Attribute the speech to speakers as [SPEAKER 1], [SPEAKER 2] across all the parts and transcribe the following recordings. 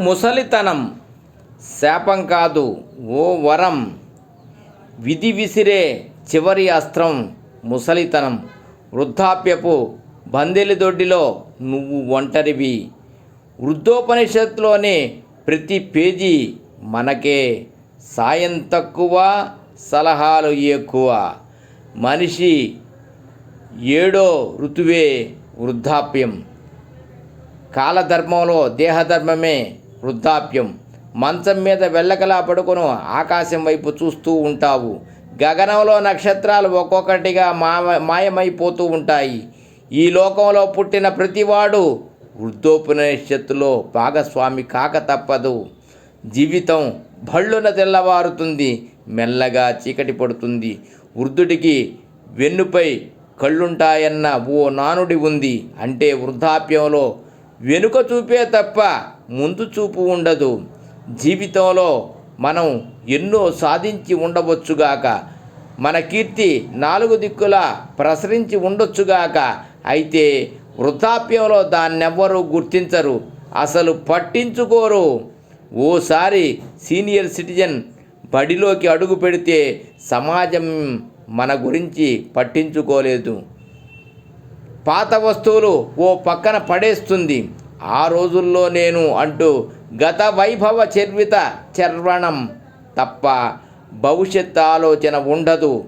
[SPEAKER 1] ముసలితనం శాపం కాదు ఓ వరం. విధి విసిరే చివరి అస్త్రం ముసలితనం. వృద్ధాప్యపు బందెలి దొడ్డిలో నువ్వు ఒంటరివి. వృద్ధోపనిషత్తులోని ప్రతి పేజీ మనకే. సాయం తక్కువ సలహాలు ఎక్కువ. మనిషి ఏడో ఋతువే వృద్ధాప్యం. కాలధర్మంలో దేహధర్మమే వృద్ధాప్యం. మంచం మీద వెళ్ళకలా పడుకును ఆకాశం వైపు చూస్తూ ఉంటావు. గగనంలో నక్షత్రాలు ఒక్కొక్కటిగా మాయమైపోతూ ఉంటాయి. ఈ లోకంలో పుట్టిన ప్రతివాడు వృద్ధోపనిషత్తులో భాగస్వామి కాక తప్పదు. జీవితం భళ్ళున తెల్లవారుతుంది మెల్లగా చీకటి పడుతుంది. వృద్ధుడికి వెన్నుపై కళ్ళుంటాయన్న ఓ నానుడి ఉంది. అంటే వృద్ధాప్యంలో వెనుక చూపే తప్ప ముందు చూపు ఉండదు. జీవితంలో మనం ఎన్నో సాధించి ఉండవచ్చుగాక. మన కీర్తి నాలుగు దిక్కులా ప్రసరించి ఉండొచ్చుగాక. అయితే వృద్ధాప్యంలో దాన్నెవ్వరూ గుర్తించరు. అసలు పట్టించుకోరు. ఓసారి సీనియర్ సిటిజన్ బడిలోకి అడుగు పెడితే సమాజం మన గురించి పట్టించుకోలేదు. పాత వస్తువులు ఓ పక్కన పడేస్తుంది. ఆ రోజుల్లో నేను అంటూ గత వైభవ చర్విత చర్వణం తప్ప భవిష్యత్ ఆలోచన ఉండదు.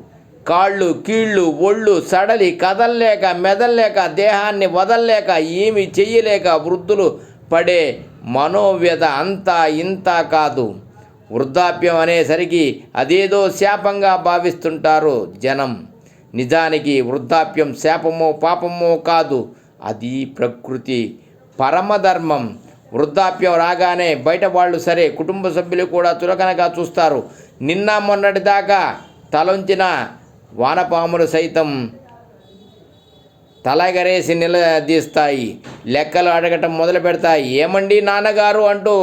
[SPEAKER 1] కాళ్ళు కీళ్ళు ఒళ్ళు సడలి కదల్లేక మెదల్లేక దేహాన్ని వదల్లేక ఏమి చెయ్యలేక వృద్ధులు పడే మనోవ్యధ అంతా ఇంత కాదు. వృద్ధాప్యం అనేసరికి అదేదో శాపంగా భావిస్తుంటారు జనం. నిజానికి వృద్ధాప్యం శాపమో పాపమో కాదు. అది ప్రకృతి. పరమధర్మం. వృద్ధాప్యం రాగానే బయట వాళ్ళు సరే కుటుంబ సభ్యులు కూడా చులకనగా చూస్తారు. నిన్న మొన్నటి దాకా తలొంచిన వానపాములు సైతం తలగరేసి నిలదీస్తాయి. లెక్కలు అడగటం మొదలు పెడతాయి. ఏమండి నాన్నగారు అంటూ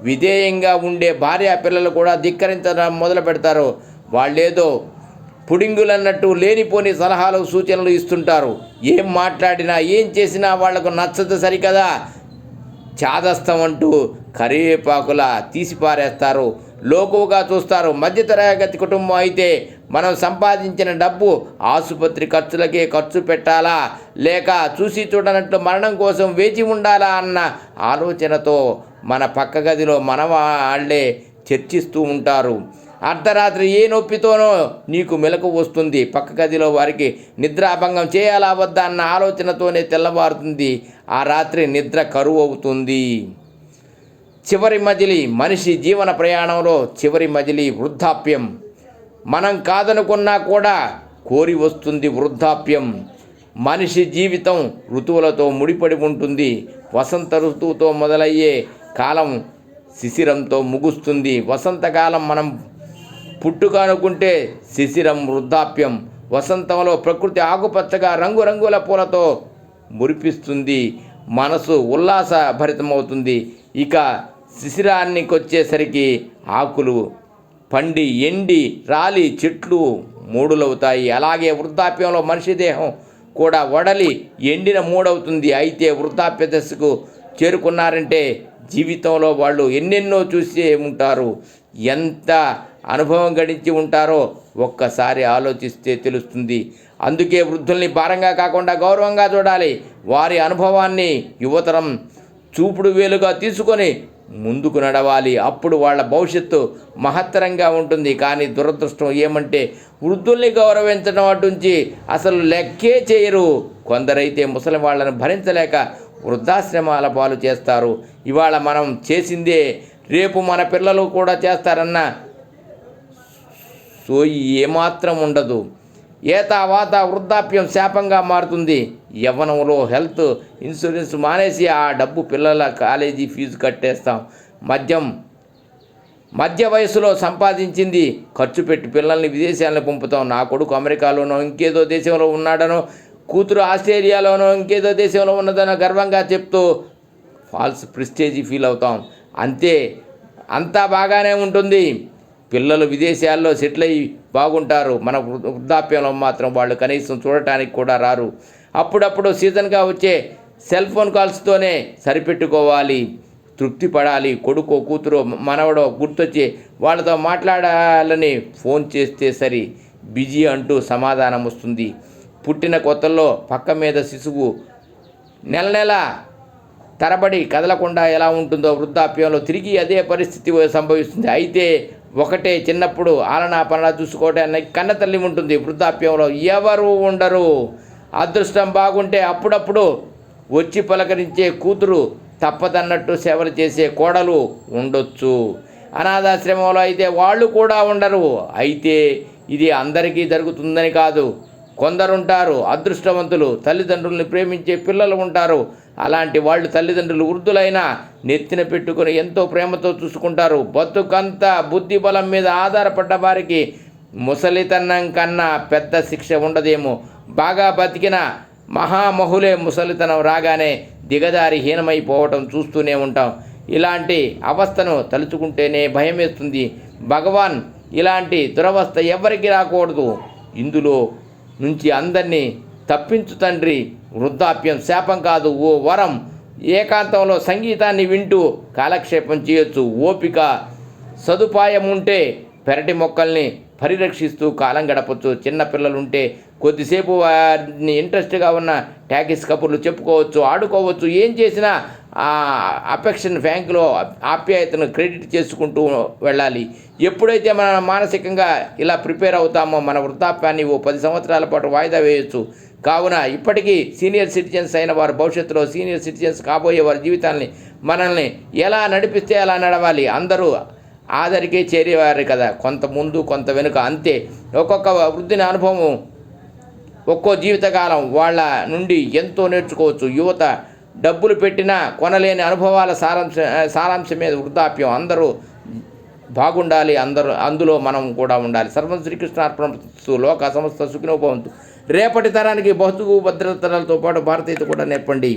[SPEAKER 1] విధేయంగా ఉండే భార్య పిల్లలు కూడా ధిక్కరించడం మొదలు పెడతారు. వాళ్ళేదో పుడింగులన్నట్టు లేనిపోని సలహాలు సూచనలు ఇస్తుంటారు. ఏం మాట్లాడినా ఏం చేసినా వాళ్ళకు నచ్చదు సరికదా? చాదస్తం అంటూ కరివేపాకులా తీసిపారేస్తారు. లోకువుగా చూస్తారు. మధ్యతరగతి కుటుంబం అయితే మనం సంపాదించిన డబ్బు ఆసుపత్రి ఖర్చులకే ఖర్చు పెట్టాలా? లేక చూసి చూడనట్లు మరణం కోసం వేచి ఉండాలా అన్న ఆలోచనతో మన పక్క గదిలో మన వాళ్ళే చర్చిస్తూ ఉంటారు. అర్ధరాత్రి ఏ నొప్పితోనో నీకు మెలకు వస్తుంది. పక్క గదిలో వారికి నిద్రాభంగం చేయాలా వద్దా అన్న ఆలోచనతోనే తెల్లవారుతుంది. ఆ రాత్రి నిద్ర కరువు అవుతుంది చివరి మజిలి మనిషి జీవన ప్రయాణంలో చివరి మజిలి వృద్ధాప్యం. మనం కాదనుకున్నా కూడా కోరి వస్తుంది వృద్ధాప్యం. మనిషి జీవితం ఋతువులతో ముడిపడి ఉంటుంది. వసంత ఋతువుతో మొదలయ్యే కాలం శిశిరంతో ముగుస్తుంది. వసంతకాలం మనం పుట్టుక అనుకుంటే శిశిరం వృద్ధాప్యం వసంతంలో ప్రకృతి ఆకుపచ్చగా రంగురంగుల పూలతో మురిపిస్తుంది. మనసు ఉల్లాస భరితమవుతుంది ఇక శిశిరానికి వచ్చేసరికి ఆకులు పండి ఎండి రాలి చెట్లు మూడులవుతాయి. అలాగే వృద్ధాప్యంలో మనిషి దేహం కూడా వడలి ఎండిన మూడవుతుంది. అయితే వృద్ధాప్య దశకు చేరుకున్నారంటే జీవితంలో వాళ్ళు ఎన్నెన్నో చూసి ఉంటారు. ఎంత అనుభవం గడించి ఉంటారో ఒక్కసారి ఆలోచిస్తే తెలుస్తుంది. అందుకే వృద్ధుల్ని భారంగా కాకుండా గౌరవంగా చూడాలి. వారి అనుభవాన్ని యువతరం చూపుడు వేలుగా తీసుకొని ముందుకు నడవాలి. అప్పుడు వాళ్ళ భవిష్యత్తు మహత్తరంగా ఉంటుంది. కానీ దురదృష్టం ఏమంటే వృద్ధుల్ని గౌరవించడం అటుంచి అసలు లెక్కే చేయరు. కొందరైతే ముసలి వాళ్ళని భరించలేక వృద్ధాశ్రమాల పాలు చేస్తారు. ఇవాళ మనం చేసిందే రేపు మన పిల్లలు కూడా చేస్తారన్న సోయి ఏమాత్రం ఉండదు. ఏతావాత వృద్ధాప్యం శాపంగా మారుతుంది. యవ్వనంలో హెల్త్ ఇన్సూరెన్స్ మానేసి ఆ డబ్బు పిల్లల కాలేజీ ఫీజు కట్టేస్తాం. మద్యం మధ్య వయసులో సంపాదించింది. ఖర్చు పెట్టి పిల్లల్ని విదేశాలను పంపుతాం. నా కొడుకు అమెరికాలోనో ఇంకేదో దేశంలో ఉన్నాడనో కూతురు ఆస్ట్రేలియాలోనో ఇంకేదో దేశంలో ఉన్నదనో గర్వంగా చెప్తూ ఫాల్స్ ప్రిస్టేజీ ఫీల్ అవుతాం. అంతే అంతా బాగానే ఉంటుంది. పిల్లలు విదేశాల్లో సెటిల్ అయ్యి బాగుంటారు. మన వృ- వృద్ధాప్యంలో మాత్రం వాళ్ళు కనీసం చూడటానికి కూడా రారు. అప్పుడప్పుడు సీజన్గా వచ్చే సెల్ ఫోన్ కాల్స్తోనే సరిపెట్టుకోవాలి. తృప్తి పడాలి కొడుకో కూతురో మనవడో గుర్తొచ్చి వాళ్ళతో మాట్లాడాలని ఫోన్ చేస్తే సరి. బిజీ అంటూ సమాధానం వస్తుంది. పుట్టిన కొత్తల్లో పక్క మీద శిశువు నెల నెల తరబడి కదలకుండా ఎలా ఉంటుందో వృద్ధాప్యంలో తిరిగి అదే పరిస్థితి సంభవిస్తుంది. అయితే ఒకటే చిన్నప్పుడు ఆలనా పలనా చూసుకోవడానికి కన్న తల్లి ఉంటుంది వృద్ధాప్యంలో ఎవరు ఉండరు. అదృష్టం బాగుంటే అప్పుడప్పుడు వచ్చి పలకరించే కూతురు తప్పదన్నట్టు సేవలు చేసే కోడలు ఉండొచ్చు. అనాథాశ్రమంలో అయితే వాళ్ళు కూడా ఉండరు. అయితే ఇది అందరికీ జరుగుతుందని కాదు. కొందరుంటారు అదృష్టవంతులు తల్లిదండ్రుల్ని ప్రేమించే పిల్లలు ఉంటారు. అలాంటి వాళ్ళు తల్లిదండ్రులు వృద్ధులైనా నెత్తిన పెట్టుకొని ఎంతో ప్రేమతో చూసుకుంటారు. బతుకంతా బుద్ధి బలం మీద ఆధారపడ్డ వారికి ముసలితనం కన్నా పెద్ద శిక్ష ఉండదేమో. బాగా బతికిన మహామహులే ముసలితనం రాగానే దిగదారి హీనమైపోవటం చూస్తూనే ఉంటాం. ఇలాంటి అవస్థను తలుచుకుంటేనే భయం వేస్తుంది భగవాన్ ఇలాంటి దురవస్థ ఎవరికి రాకూడదు? ఇందులో నుంచి అందరినీ తప్పించు తండ్రి వృద్ధాప్యం శాపం కాదు ఓ వరం. ఏకాంతంలో సంగీతాన్ని వింటూ కాలక్షేపం చేయొచ్చు. ఓపిక సదుపాయం ఉంటే పెరటి మొక్కల్ని పరిరక్షిస్తూ కాలం గడపచ్చు. చిన్నపిల్లలు ఉంటే కొద్దిసేపు వారిని ఇంట్రెస్ట్గా ఉన్న ట్యాకిస్ కబుర్లు చెప్పుకోవచ్చు ఆడుకోవచ్చు. ఏం చేసినా ఆ అఫెక్షన్ బ్యాంకులో ఆప్యాయతను క్రెడిట్ చేసుకుంటూ వెళ్ళాలి. ఎప్పుడైతే మన మానసికంగా ఇలా ప్రిపేర్ అవుతామో మన వృద్ధాప్యాన్ని ఓ పది సంవత్సరాల పాటు వాయిదా వేయచ్చు. కావున ఇప్పటికీ సీనియర్ సిటిజన్స్ అయిన వారు భవిష్యత్తులో సీనియర్ సిటిజన్స్ కాబోయే వారి జీవితాన్ని మనల్ని ఎలా నడిపిస్తే అలా నడవాలి అందరూ ఆదరికే చేరేవారు కదా. కొంత ముందు కొంత వెనుక అంతే. ఒక్కొక్క వృద్ధిని అనుభవం ఒక్కో జీవితకాలం వాళ్ళ నుండి ఎంతో నేర్చుకోవచ్చు. యువత డబ్బులు పెట్టినా కొనలేని అనుభవాల సారాంశ సారాంశం మీద వృద్ధాప్యం. అందరూ బాగుండాలి. అందరూ అందులో మనం కూడా ఉండాలి. సర్వం శ్రీకృష్ణ అర్పణ లోక సంస్థ సుఖినోభవంతు రేపటి తరానికి బతుకు భద్రతలతో పాటు భారతీయత కూడా నేర్పండి.